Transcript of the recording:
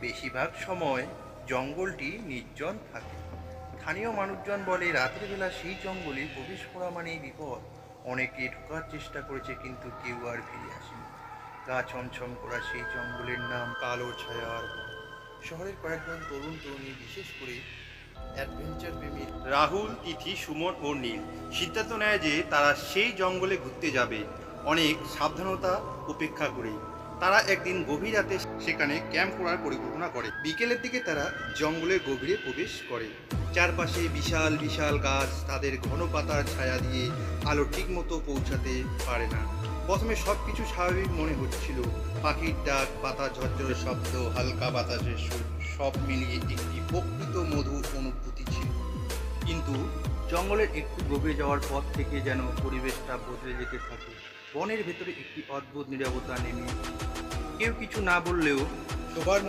বেশিরভাগ সময় জঙ্গলটি নির্জন থাকে। স্থানীয় মানুষজন বলে রাতের বেলা সেই জঙ্গলে প্রবেশ করা মানেই বিপদ। অনেকে ঢোকার চেষ্টা করেছে, কিন্তু কেউ আর ফিরে আসেনি। গা ছমছম করা সেই জঙ্গলের নাম কালো ছায়ার। শহরের কয়েকজন তরুণ তরুণী, বিশেষ করে অ্যাডভেঞ্চার প্রেমী রাহুল, তিথি, সুমন ও নীল, সিদ্ধান্ত নেয় যে তারা সেই জঙ্গলে ঘুরতে যাবে। অনেক সাবধানতা উপেক্ষা করে তারা একদিন গভীর রাতে সেখানে ক্যাম্প করার পরিকল্পনা করে। বিকেলের দিকে তারা জঙ্গলের গভীরে প্রবেশ করে। চারপাশে বিশাল বিশাল গাছ, তাদের ঘন পাতার ছায়া দিয়ে আলো ঠিকমতো পৌঁছাতে পারে না। প্রথমে সব কিছু স্বাভাবিক মনে হচ্ছিল। পাখির ডাক, পাতা ঝরঝরে শব্দ, হালকা বাতাসের সুর, সব মিলিয়ে একটি প্রকৃত মধুর অনুভূতি ছিল। কিন্তু জঙ্গলের একটু গভীরে যাওয়ার পর থেকে যেন পরিবেশটা বদলে যেতে থাকে বনের ভেতরে একটি অদ্ভুত নিরাপত্তা নেমে। কেউ কিছু না বললেও সবার